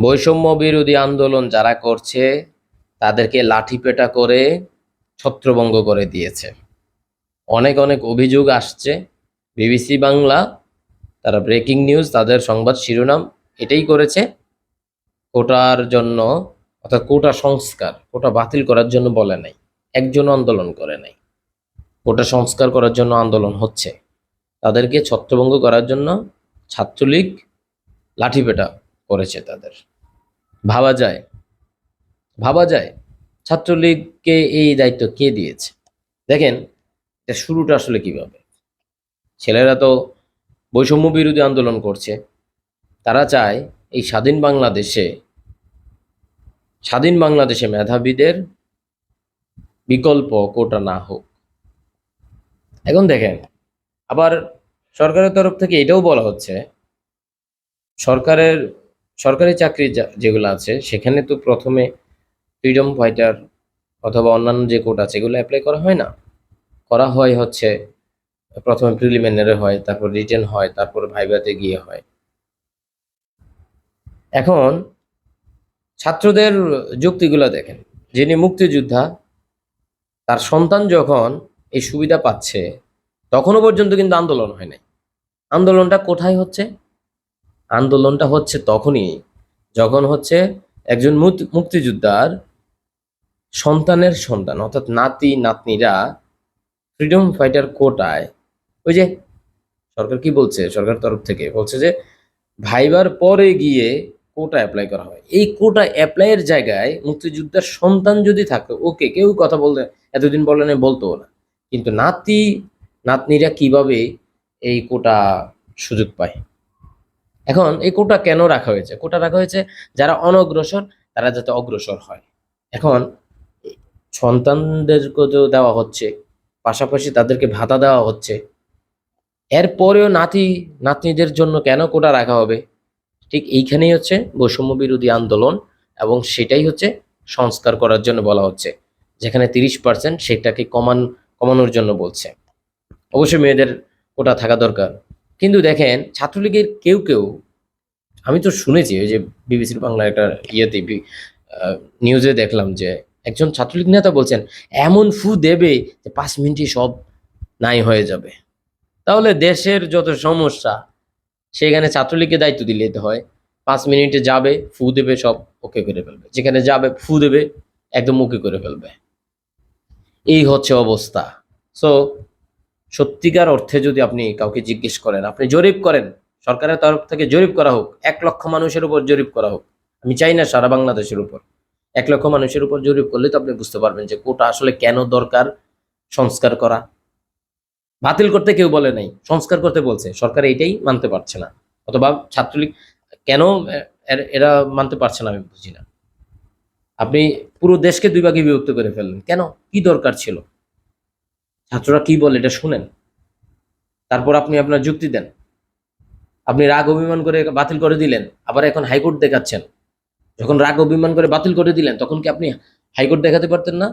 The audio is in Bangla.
বৈষম্য বিরোধী আন্দোলন যারা করছে, তাদেরকে লাঠিপেটা করে ছত্রভঙ্গ করে দিয়েছে। অনেক অনেক অভিযোগ আসছে। বিবিসি বাংলা, তারা ব্রেকিং নিউজ, তাদের সংবাদ শিরোনাম এটাই করেছে। কোটার জন্য, অর্থাৎ কোটা সংস্কার, কোটা বাতিল করার জন্য বলে নাই। একজন আন্দোলন করে নাই। কোটা সংস্কার করার জন্য আন্দোলন হচ্ছে। তাদেরকে ছত্রভঙ্গ করার জন্য ছাত্রলীগ লাঠিপেটা করেছে তাদের। ভাবা যায়। ভাবা যায় ছাত্রলীগকে এই দায়িত্ব কে দিয়েছে? দেখেন, এটা শুরুটা আসলে কীভাবে? ছেলেরা তো বৈষম্য বিরোধী আন্দোলন করছে। তারা চায় এই স্বাধীন বাংলাদেশে স্বাধীন বাংলাদেশে মেধাবীদের বিকল্প কোটা না হোক। এখন দেখেন, আবার সরকারের তরফ থেকে এটাও বলা হচ্ছে, সরকারের সরকারি চাকরি যেগুলো আছে, সেখানে তো প্রথমে ফ্রিডম ফাইটার অথবা অন্যান্য যে কোড আছে, এগুলো অ্যাপ্লাই করা হয় না। করা হয় হচ্ছে, প্রথমে প্রিলিমিনারি হয়, তারপর রিটেন হয়, তারপর ভাইভাতে গিয়ে হয়। এখন ছাত্রদের যুক্তিগুলো দেখেন। যিনি মুক্তিযোদ্ধা, তার সন্তান যখন এই সুবিধা পাচ্ছে, তখনও পর্যন্ত কিন্তু আন্দোলন হয় নাই। আন্দোলনটা কোথায় হচ্ছে? আন্দোলনটা হচ্ছে তখনই, যখন হচ্ছে একজন মুক্তিযোদ্ধার সন্তানের সন্তান, অর্থাৎ নাতি, নাতনিরা ফ্রিডম ফাইটার কোটায়, ওই যে সরকার কি বলছে? সরকার তরফ থেকে বলছে যে, ভাইবার পরে গিয়ে কোটা অ্যাপ্লাই করা হয়। এই কোটা অ্যাপ্লাইয়ের জায়গায় মুক্তিযোদ্ধার সন্তান যদি থাকে, ওকে কেউ কথা বলতে, এতদিন বলে না বলতো না। কিন্তু নাতি, নাতনিরা কীভাবে এই কোটা সুযোগ পায়? এখন এই কোটা কেন রাখা হয়েছে? কোটা রাখা হয়েছে যারা অনগ্রসর, তারা যাতে অগ্রসর হয়। এখন সন্তানদেরকে তো দেওয়া হচ্ছে, পাশাপাশি তাদেরকে ভাতা দেওয়া হচ্ছে। এরপরেও নাতি, নাতনিদের জন্য কেন কোটা রাখা হবে? ঠিক এইখানেই হচ্ছে বৈষম্য বিরোধী আন্দোলন এবং সেটাই হচ্ছে সংস্কার করার জন্য বলা হচ্ছে। যেখানে তিরিশ পার্সেন্ট সেটাকে কমান, কমানোর জন্য বলছে। অবশ্যই মেয়েদের কোটা থাকা দরকার। কিন্তু দেখেন, ছাত্রলীগের কেউ কেউ, আমি তো শুনেছি, ওই যে বিবিসির বাংলা একটা ইয়েতে নিউজে দেখলাম যে একজন ছাত্রলীগ নেতা বলছেন, এমন ফু দেবে যে পাঁচ মিনিটে সব নাই হয়ে যাবে। তাহলে দেশের যত সমস্যা সেখানে ছাত্রলীগকে দায়িত্ব দিলে হয়। পাঁচ মিনিটে যাবে, ফু দেবে সব, ওকে করে ফেলবে। যেখানে যাবে, ফু দেবে, একদম ওকে করে ফেলবে। এই হচ্ছে অবস্থা। সো সত্যিকার অর্থে যদি আপনি কাউকে জিজ্ঞেস করেন, আপনি জরিপ করেন, সরকারের তরফ থেকে জরিপ করা হোক, এক লক্ষ মানুষের উপর জরিপ করা হোক, আমি চাই না সারা বাংলাদেশের উপর। এক লক্ষ মানুষের উপর জরিপ করলে তো আপনি বুঝতে পারবেন যে কোটা আসলে কেন দরকার সংস্কার করা। বাতিল করতে কেউ বলে নাই, সংস্কার করতে বলছে, সরকার এইটাই মানতে পারছে না। অথবা ছাত্রলীগ, কেন এরা মানতে পারছে না আমি বুঝি না। আপনি পুরো দেশকে দুই ভাগে বিভক্ত করে ফেললেন, কেন? কি দরকার ছিল? ছাত্ররা কি বলে এটা শুনেন। তারপর আপনি আপনার যুক্তি দেন। আপনি রাগ অভিমান করে বাতিল করে দিলেন, আবার এখন হাইকোর্ট দেখাচ্ছেন। যখন রাগ অভিমান করে বাতিল করে দিলেন, তখন কি আপনি হাইকোর্ট দেখাতে পারতেন না?